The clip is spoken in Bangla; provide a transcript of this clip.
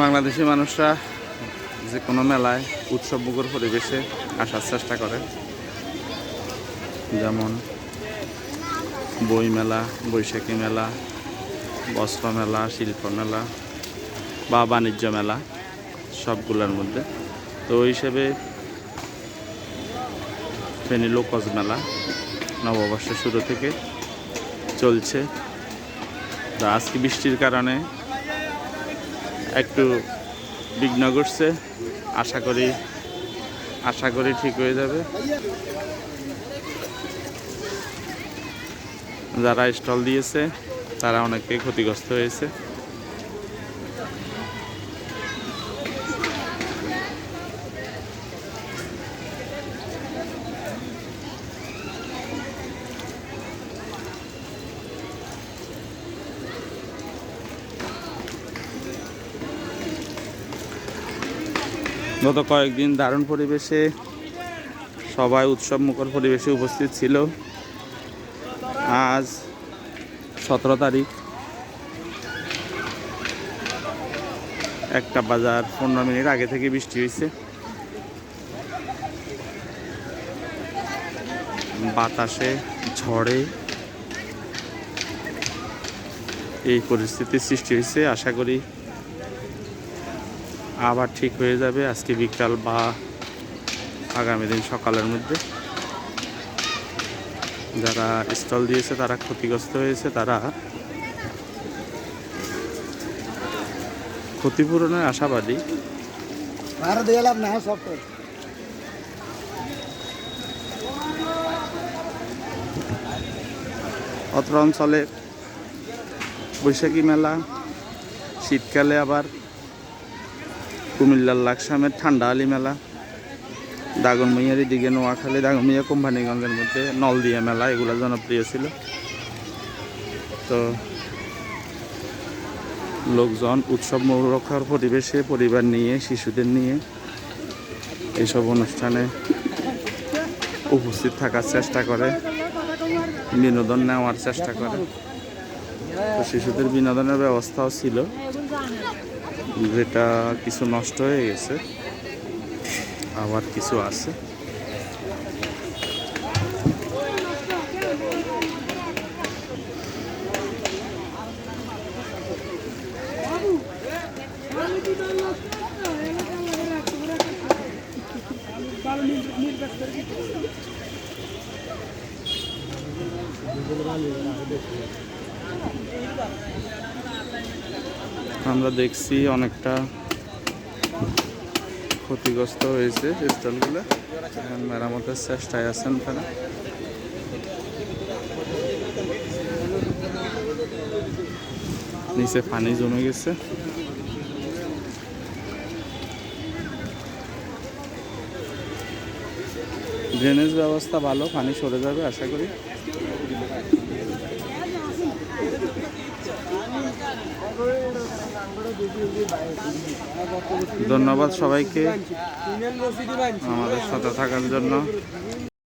বাংলাদেশি মানুষরা যে কোনো মেলায় উৎসব মুখর পরিবেশে আসার চেষ্টা করে। যেমন বই মেলা বৈশাখী মেলা, বস্ত্র মেলা, শিল্প মেলা বা বাণিজ্য মেলা সবগুলোর মধ্যে। তো ওই হিসেবে ফেনী লোকজ মেলা নববর্ষের শুরু থেকে চলছে। তো আজকে বৃষ্টির কারণে একটু বিঘ্ন ঘটছে। আশা করি আশা করি ঠিক হয়ে যাবে। যারা স্টল দিয়েছে, তারা অনেকে ক্ষতিগ্রস্ত হয়েছে। গত কয়েকদিন দারুণ পরিবেশে সবাই উৎসব মুখর পরিবেশে উপস্থিত ছিল। আজ সতেরো তারিখ। একটা বাজার পনেরো মিনিট আগে থেকে বৃষ্টি হয়েছে। বাতাসে ঝড়ে এই পরিস্থিতির সৃষ্টি হয়েছে। আশা করি আবার ঠিক হয়ে যাবে আজকে বিকাল বা আগামী দিন সকালের মধ্যে। যারা স্টল দিয়েছে তারা ক্ষতিগ্রস্ত হয়েছে তারা ক্ষতিপূরণের আশাবাদী। অত্র অঞ্চলে বৈশাখী মেলা শীতকালে আবার কুমিল্লার লাকসামের ঠান্ডা আলি মেলা দাগনমইয়ার দিকে নোয়াখালী দাগনমইয়া কোম্পানিগঞ্জের মধ্যে নলদিয়া মেলা, এগুলো জনপ্রিয় ছিল। তো লোকজন উৎসব রক্ষার পরিবেশে পরিবার নিয়ে, শিশুদের নিয়ে এইসব অনুষ্ঠানে উপস্থিত থাকার চেষ্টা করে, বিনোদন নেওয়ার চেষ্টা করে। তো শিশুদের বিনোদনের ব্যবস্থাও ছিল। যেটা কিছু নষ্ট হয়ে গেছে আবার কিছু আছে। আমরা দেখছি অনেকটা ক্ষতিগ্রস্ত হয়েছে স্টলগুলো। এখন মেরামতের চেষ্টায় আছেন তারা। নিচে পানি জমে গেছে। ড্রেনেজ ব্যবস্থা ভালো, পানি সরে যাবে, আশা করি। ধন্যবাদ সবাইকে আমাদের সাথে থাকার জন্য।